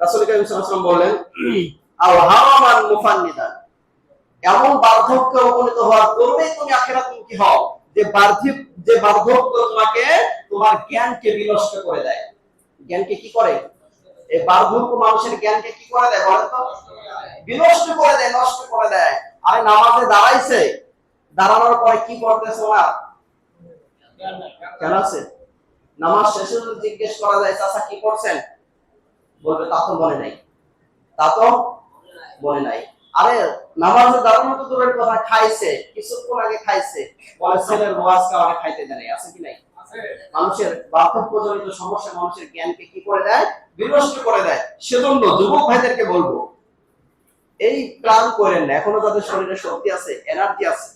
রাসূল করিম সাল্লাল্লাহু বললেন আও হারামান মুফান্নিদান। এমন বার্ধক্যে উপনীত হওয়ার পূর্বেই তুমি আখিরাতমুখী হও? যে বার্ধক্য যে বার্ধক্য তোমাকে তোমার জ্ঞানকে বিনষ্ট করে দেয়। জ্ঞানকে কি করে? এই বার্ধক্য মানুষের জ্ঞানকে কি করে দেয় বলেন তো? বিনষ্ট করে দেয়, নষ্ট করে দেয়। আরে নামাজে দাঁড়াইছে। দাঁড়ানোর পরে কি করতেছে ওরা? কেন আছে? নামাজ শেষে জিজ্ঞেস করা যায়, চাচা, কি করছেন? বলবে তা তো মনে নাই। তা তো মনে নাই। আরে নামাজে দাঁড়ানো তো দূরের কথা খাইছে কিছুক্ষণ আগে খাইছে। বলে ছেলের ওয়াজ কাওয়ারে খাইতে দেয় আছে কি নাই? মানুষের বার্ধক্যজনিত সমস্যা মানুষের জ্ঞানকে কি করে দেয়? বিনষ্ট করে দেয়। সেজন্য যুবক ভাইদেরকে বলব এই প্রাণ করেন না। এখনও তাদের শরীরে শক্তি আছে এনার্জি আছে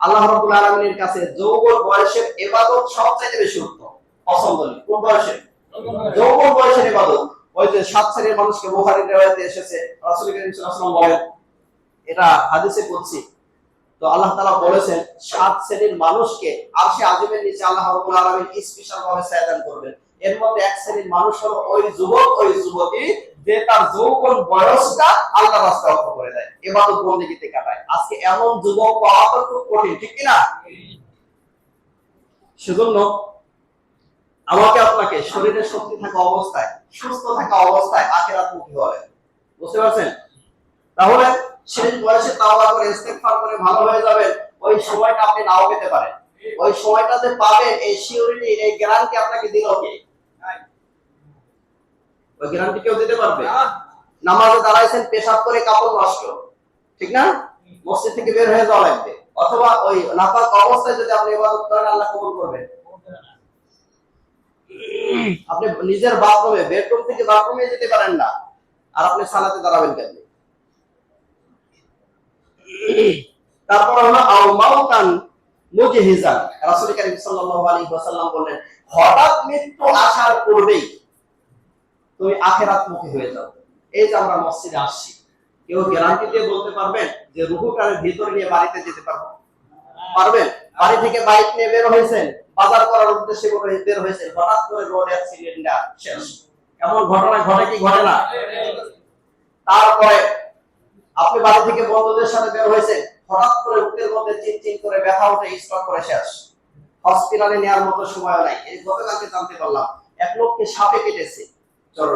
আল্লাহ রাব্বুল আলামিনের কাছে যৌবন বয়সের ইবাদত সবচেয়ে বেশি উত্তম। পছন্দনীয় কোন বয়সে যৌবন বয়সের। ইবাদত ওই যে সাত শ্রেণির মানুষকে বুখারীর রিওয়ায়াতে এসেছে রাসূল করিম সাল্লাল্লাহু বলেন এটা হাদিসে কুদসি তো আল্লাহ তাআলা বলেছেন সাত শ্রেণির মানুষকে আরশে আজিমের নিচে আল্লাহ রাব্বুল আলামিন স্পেশাল ভাবে সায়দান করবেন। এর মধ্যে এক শ্রেণির মানুষ হলো ওই যুবক ওই যুবতী যে তার যৌবন বয়সটা আল্লাহ রাস্তায় অর্থ করে দেয় এবাদত বন্দেগীতে কাটায়। আজকে এমন যুবক পাওয়া তো খুব কঠিন ঠিক কিনা? সেজন্য আমাকে আপনাকে শরীরের শক্তি থাকা অবস্থায় সুস্থ থাকা অবস্থায় আখেরাত মুখী হবে। বুঝতে পারছেন? তাহলে শেষ বয়সে তাওবা করে ইস্তেগফার করে ভালো হয়ে যাবেন। ওই সময়টা আপনি নাও পেতে পারেন। ওই সময়টা যে পাবেন এই সিওরিটি এই গ্যারান্টি আপনাকে দিল কে? ওই গ্যারান্টি কেউ দিতে পারবে? নামাজে দাঁড়াইছেন পেশাব করে কাপড় নষ্ট। ঠিক না? মসজিদ থেকে বের হয়ে যাওয়া লাগবে। অথবা ওই নাপাক অবস্থায় যদি আপনি ইবাদত করেন আল্লাহ কবুল করবেন। আপনি নিজের বাথরুমে বেডরুম থেকে বাথরুমে যেতে পারেন না। আর আপনি সালাতে দাঁড়াবেন কেন তারপর হলো আও মাউতান মুজহিজান। রাসূল করিম সাল্লাল্লাহু আলাইহি ওয়াসাল্লাম বললেন, হঠাৎ মৃত্যু আসার পূর্বেই তুমি আখেরাত মুখী হয়ে যাও। এই যে আমরা মসজিদে আসছি, কেউ গ্যারান্টি দিয়ে বলতে পারবেন যে রুহুটারে ভিতরে নিয়ে বাড়িতে যেতে পারব? পারবেন? বাড়ি থেকে বাইক নিয়ে বের হয়েছেন? বাজার করার উদ্দেশ্যে করে বের হয়েছেন হঠাৎ করে রোড অ্যাক্সিডেন্টটা শেষ। এমন ঘটনা ঘটে কি ঘটে না? তারপরে আপনি বাড়ি থেকে বন্ধুদের সাথে বের হয়েছে হঠাৎ করে বুকের মধ্যে চিনচিন করে ব্যথা উঠে স্ট্রোক করে শেষ। হসপিটালে নেওয়ার মতো সময় নাই। এই গতকালকে জানতে পারলাম। এক লোককে সাপে কেটেছে। পর